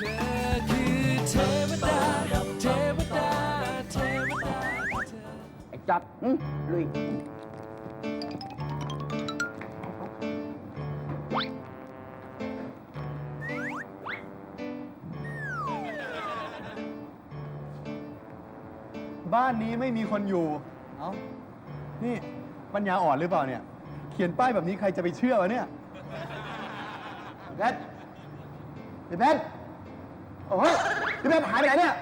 ไอ้จัดหึลุย บ้านนี้ไม่มีคนอยู่ เอ้า นี่ปัญญาอ่อนหรือเปล่าเนี่ย เขียนป้ายแบบนี้ใครจะไปเชื่อวะเนี่ยเพชรพี่เพชร โอ้ยพี่เพชรหายไปไหนเนี่ย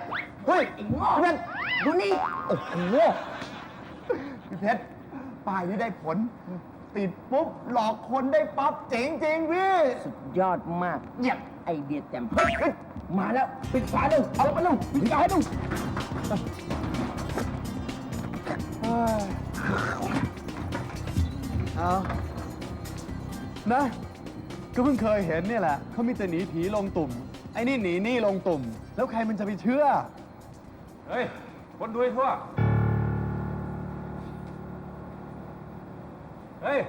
เฮ้ยพี่เพชรดูนี่โอ้โหพี่เพชรป้ายนี้ได้ผล ติดปุ๊บหลอกคนได้ปั๊บเจ๋งจริงพี่สุดยอดมากเยี่ยมไอเดียแจ่มเฮ้ยเฮ้ยมาแล้วปิดฝาดูเอาไปดูปิดฝาดูเอานะก็เพิ่งเคยเห็นเนี่ยแหละเขามีแต่หนีผีลงตุ่ม ไอ้นี่หนีหนี่ลงตุ่ม แล้วใครมันจะไปเชื่อ เฮ้ย คนดูให้ทั่ว เฮ้ย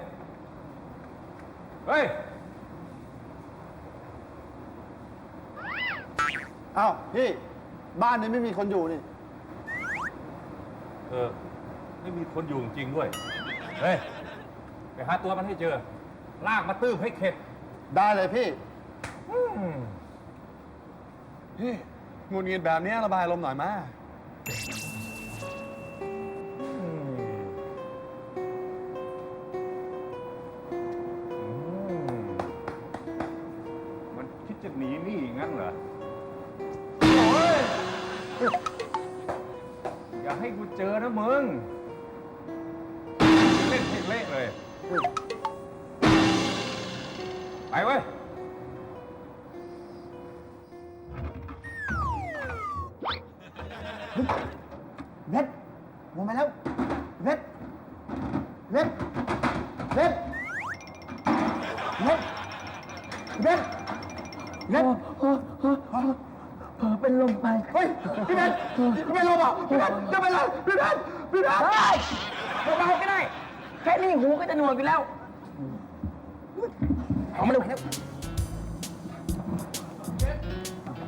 เฮ้ย อ้าวพี่ บ้านนี้ไม่มีคนอยู่นี่ เออ ไม่มีคนอยู่จริงๆด้วย เฮ้ย ไปหาตัวมันให้เจอ ลากมาตื้มให้เข็ด ได้เลยพี่พี่ หงุดหงิดแบบนี้ระบายลมหน่อยมามันคิดจะหนีหนี่งั้นเหรอ อย่าให้กูเจอนะมึง เล่นให้เละเลย ไปเว้ย เว็ดเว็ดเผลอเป็นลมไป เฮ้ย พี่เว็ดพี่เว็ดลงอะพี่เว็ดจะไปเลยพี่เว็ดพี่เว็ดเฮ้ยเบาๆก็ได้ แค่นี้หูก็จะหนวกอยู่แล้วเอามาเร็วเร็ว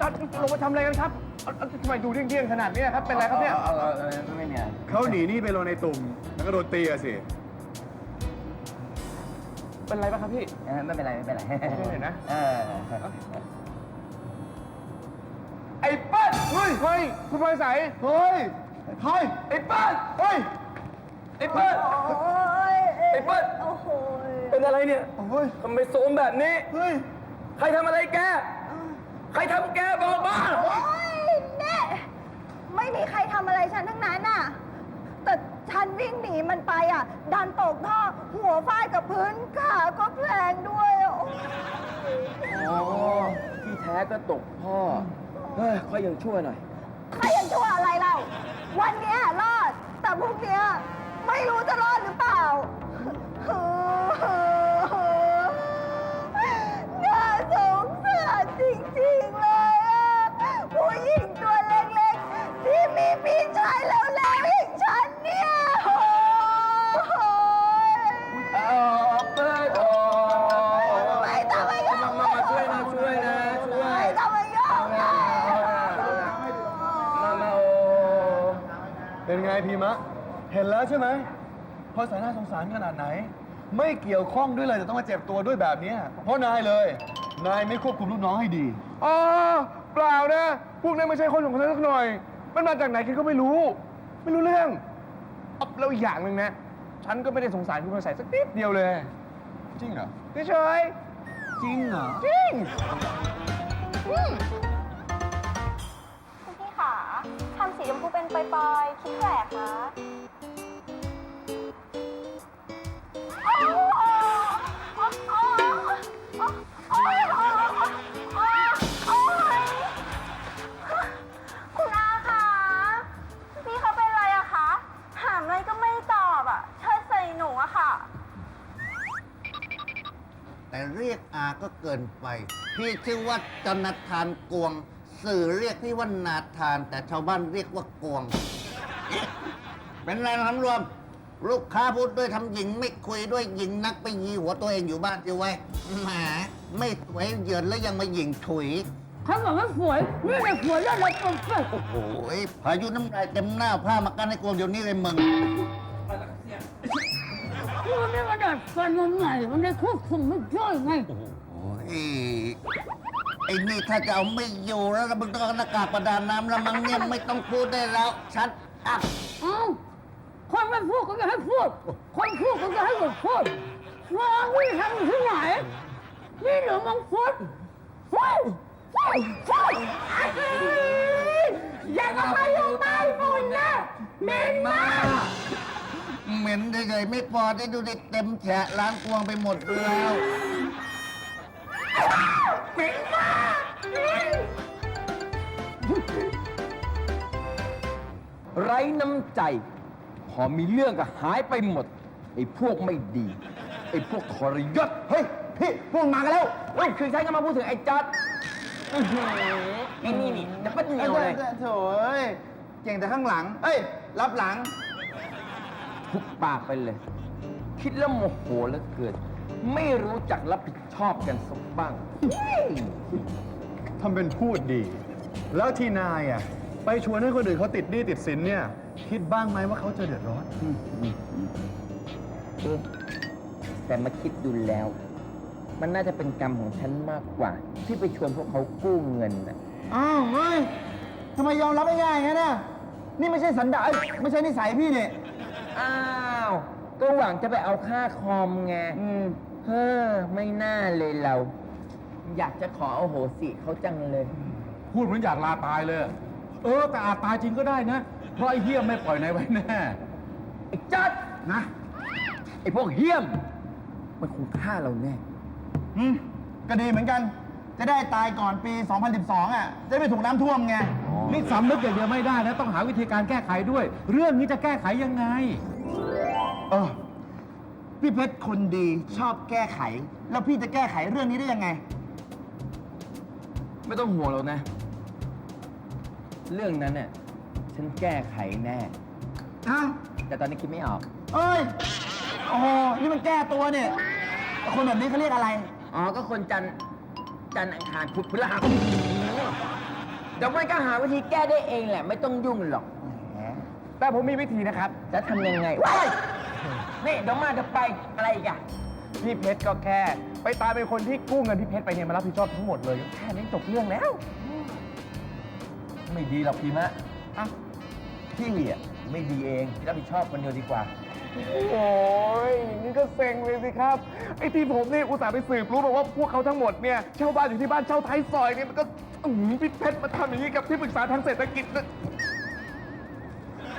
ตัดลงมาทำอะไรกันครับทำไมดูเดี้ยงๆขนาดนี้ครับ เป็นไรครับเนี่ยเออเออเออไม่เนี่ยเขาหนีนี่ไปลงในตุ่ม แล้วก็โดนตีอะสิ เป็นไรปะครับพี่ ออไม่เป็นไรไม่เป็นไรไม่เป็นไรนะ เออไอ้เปิ้ลเฮ้ยเฮ้ยคุณพลอยใสเฮ้ยเฮ้ยไอ้เปิ้ลเฮ้ยไอ้เปิ้ลไอ้เปิ้ลโอ้โหเป็นอะไรเนี่ยเฮ้ยทำไมโซมแบบนี้เฮ้ยใครทำอะไรแก ใครทำแกบอกมาโอ้ยเน่ไม่มีใครทำอะไรฉันทั้งนั้นน่ะ แต่ฉันวิ่งหนีมันไปอะ ดันตกท่อ หัวฟาดกับพื้นขาก็แพลงด้วยโอ้ยอ๋อที่แท้ก็ตกพ่อเฮ้ยค่อยยังช่วยหน่อยใครยังชั่วอะไรเราวันเนี้ยรอด แต่พรุ่งเนี้ยไม่รู้จะรอดหรือเปล่า เป็นไงพีมะ เห็นแล้วใช่ไหมพอสายหน้าสงสารขนาดไหน ไม่เกี่ยวข้องด้วยเลยแต่ต้องมาเจ็บตัวด้วยแบบเนี้ยเพราะนายเลย นายไม่ควบคุมลูกน้องให้ดี อ๋อเปล่านะ พวกนั้นไม่ใช่คนของฉันสักหน่อย มันมาจากไหนฉันก็ไม่รู้ ไม่รู้เรื่องอ๊อบแล้วอีกอย่างหนึ่งนะ ฉันก็ไม่ได้สงสารคุณมาใส่สักนิดเดียวเลยจริงเหรอ เฉยจริงเหรอ ๆจริงคุณ มพูเป็นปลายๆ คิดแปลกคะคุณอาคะพี่เขาเป็นอะไรอะคะ ถามอะไรก็ไม่ตอบอะเชิดใส่หนูอะค่ะ แต่เรียกอาก็เกินไป พี่ชื่อว่าจนาธานกวง สื่อเรียกพี่ว่านาธาน แต่ชาวบ้านเรียกว่ากวง เป็นไรนะสำรวม ลูกค้าพูดด้วยทำหญิงไม่คุยด้วยหญิงนักไปยีหัวตัวเองอยู่บ้านจิไว้ยแหมไม่สวยเหยินแล้วยังมาหญิงถุย เขาบอกว่าสวยนี่แหละสวยแล้วเราเป็นเพื่อนโอ้ยพายุน้ำลายเต็มหน้าผ้ามากันในกวงเดี๋ยวนี้เลยมึงมันไม่มาดัดฟันมันใหม่มันได้ควบคุมไม่ได้ไง โอ้ย ไอ้นี่ถ้าจะเอาไม่อยู่แล้วมึงต้องเอาหน้ากากประดาน้ำแล้วมั้งเนี่ยไม่ต้องพูดได้แล้ว ชัดอัพเอ้าคนไม่พูดก็จะให้พูด คนพูดก็จะให้หยุดพูดน้องนี่ทำอยู่ที่ไหนนี่หรือมังคุดฟูฟูฟูอย่าก็มาอยู่ใต้ฝุ่นนะเหม็นมากเหม็นเฉยๆไม่พอได้ดูได้เต็มแฉะล้างกวงไปหมดแล้ว เหม็นมากไร้น้ำใจ พอมีเรื่องก็หายไปหมด ไอ้พวกไม่ดี ไอ้พวกทรยศ เฮ้ย พี่พวกมากันแล้วเฮ้ยคือฉันก็มาพูดถึงไอ้จัดอื้อหือไอ้นี่นี่จะเป็นเหนียวเลย โถ่เอ้ยเก่งแต่ข้างหลัง เอ้ย รับหลัง ทุบปากไปเลย คิดแล้วโมโหแล้วเกิด ไม่รู้จักรับผิดชอบกันสักบ้าง ทำเป็นพูดดี แล้วที่นายอะ ไปชวนให้คนอื่นเขาติดหนี้ติดสินเนี่ย คิดบ้างไหมว่าเขาจะเดือดร้อน เออแต่มาคิดดูแล้ว มันน่าจะเป็นกรรมของฉันมากกว่า ที่ไปชวนพวกเขากู้เงินน่ะอ้าวเฮ้ยทำไมยอมรับไม่ง่ายงั้นน่ะนี่ไม่ใช่สันดานเอ้ยไม่ใช่นิสัยพี่เนี่ย อ้าว ก็หวังจะไปเอาค่าคอมไง เฮ้อไม่น่าเลยเรา อยากจะขอเอาโหสิเขาจังเลย พูดเหมือนอยากลาตายเลย เออ แต่อาจตายจริงก็ได้นะ เพราะไอ้เหี้ยไม่ปล่อยนายไว้แน่ไอ้จัดนะ ไอ้พวกเฮี้ยม มันคงฆ่าเราแน่ อืมก็ดีเหมือนกัน จะได้ตายก่อนปี 2012 อะ จะได้ไม่ถูกน้ำท่วมไง นี่สำนึกอย่างเดียวไม่ได้นะ ต้องหาวิธีการแก้ไขด้วย เรื่องนี้จะแก้ไขยังไง เออ พี่เพชรคนดีชอบแก้ไข แล้วพี่จะแก้ไขเรื่องนี้ได้ยังไง ไม่ต้องห่วงหรอกนะ เรื่องนั้นเนี่ยฉันแก้ไขแน่อ้าวแต่ตอนนี้คิดไม่ออก เอ้ย โอ้โห นี่มันแก้ตัวเนี่ย คนแบบนี้เขาเรียกอะไร อ๋อ ก็คนจันทร์จันทร์อังคารพุธพฤหัสเดี๋ยวมันก็หาวิธีแก้ได้เองแหละ ไม่ต้องยุ่งหรอก แต่ผมมีวิธีนะครับ จะทำยังไงว้าย นี่เดี๋ยวมาเดี๋ยวไปอะไรอีกอะพี่เพชรก็แค่ ไปตามเป็นคนที่กู้เงินพี่เพชรไปเนี่ยมารับผิดชอบทั้งหมดเลยแค่นี้จบเรื่องแล้ว ไม่ดีหรอกพี่มะอะพี่อะไม่ดีเองพี่รับผิดชอบคนเดียวดีกว่า โอ้ยอย่างนี้ก็เซ็งเลยสิครับ ไอ้ที่ผมเนี่ยอุตส่าห์ไปสืบรู้มาว่าพวกเขาทั้งหมดเนี่ยเช่าบ้านอยู่ที่บ้านเช่าท้ายซอยเนี่ยมันก็อื้อหือพี่เพชรมาทำอย่างนี้กับที่ปรึกษาทางเศรษฐกิจเนี่ย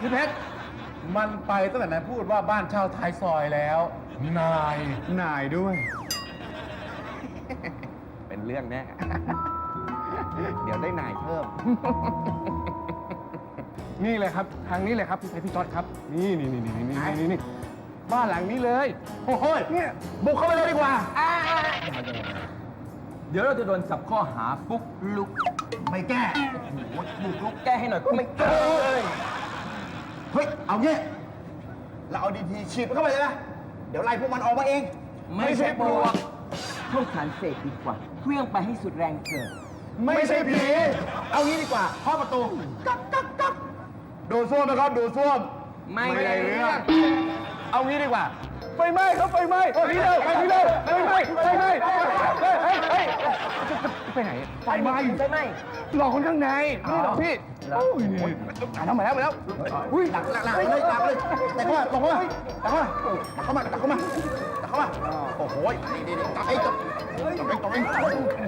พี่เพชร มันไปตั้งแต่นายพูดว่าบ้านเช่าท้ายซอยแล้ว นายนายด้วย เป็นเรื่องแน่ เดี๋ยวได้นายเพิ่ม นี่เลยครับ ทางนี้เลยครับพี่เพชรพี่จอดครับ นี่นี่นี่นี่นี่นี่นี่บ้านหลังนี้เลยโอ้โหเนี่ยบุกเข้าไปเลยดีกว่าเดี๋ยวเราจะโดนจับข้อหาปุ๊กลุกไม่แก้บุกลุกแก้ให้หน่อยก็ไม่แก้ เฮ้ย เอางี้เราเอาดีทีฉีดมันเข้าไปเลยนะ เดี๋ยวไล่พวกมันออกมาเอง ไม่ใช่ปลวกเข้าฐานเสกดีกว่า เคลื่องไปให้สุดแรงเกิด ไม่ใช่ผี เอางี้ดีกว่าเคาะประตู กักกักกักดูส้วมนะครับ ดูส้วมไม่ไม่ได้เรื่อง เอางี้ดีกว่า ไฟไหม้ครับไฟไหม้ไปนี่เร็วไปนี่เร็วไฟไหม้ไฟไหม้เฮ้ยเฮ้ยเฮ้ยไปไหน ไฟไหม้ไฟไหม้หลอกคนข้างในนี่เหรอพี่เหรอโอ้ยนี่ มาแล้วมาแล้วมาแล้วอุ้ยหลักหลักหลักเลยหลักเลยแต่เข้ามาตรงเข้ามาแต่เข้ามาแต่เข้ามาต่เข้ามาเข้ามาโอ้โหนี่นี่นี่จับไอ้จับจับไอ้จับไอ้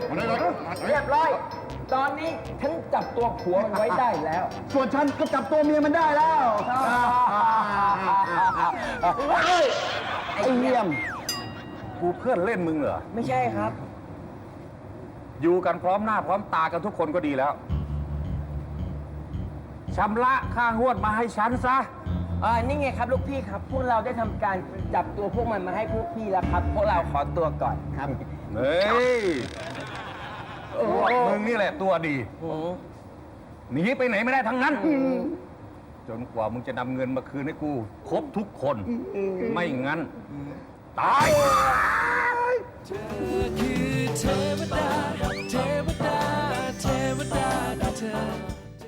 มาเลยเลยเลยเรียบร้อย ตอนนี้ฉันจับตัวผัวมันไว้ได้แล้ว ส่วนฉันก็จับตัวเมียมันได้แล้วไอ้เยี่ยมกูเพื่อนเล่นมึงเหรอไม่ใช่ครับ อยู่กันพร้อมหน้าพร้อมตากันทุกคนก็ดีแล้ว ชำระค่างวดมาให้ฉันซะอ่านี่ไงครับลูกพี่ครับ พวกเราได้ทำการจับตัวพวกมันมาให้พวกพี่แล้วครับ พวกเราขอตัวก่อนครับ เฮ้ยมึงนี่แหละตัวดีโอ้โหหนีไปไหนไม่ได้ทั้งนั้น จนกว่ามึงจะนำเงินมาคืนให้กู ครบทุกคน ไม่งั้น ตายเธอคือเทวดา เทวดา เทเทวดาคือเธอ